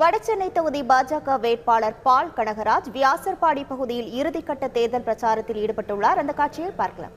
வடசென்னை தொகுதி பாஜக வேட்பாளர் பால் கனகராஜ் வியாசர்பாடி பகுதியில் இறுதிக்கட்ட தேர்தல் பிரச்சாரத்தில் ஈடுபட்டுள்ளார். அந்த காட்சியை பார்க்கலாம்.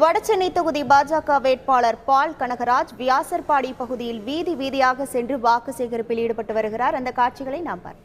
வடசென்னை தொகுதி பாஜக வேட்பாளர் பால் கனகராஜ் வியாசர்பாடி பகுதியில் வீதி வீதியாக சென்று வாக்கு சேகரிப்பில் ஈடுபட்டு வருகிறார். அந்த காட்சிகளை நாம் பார்த்தோம்.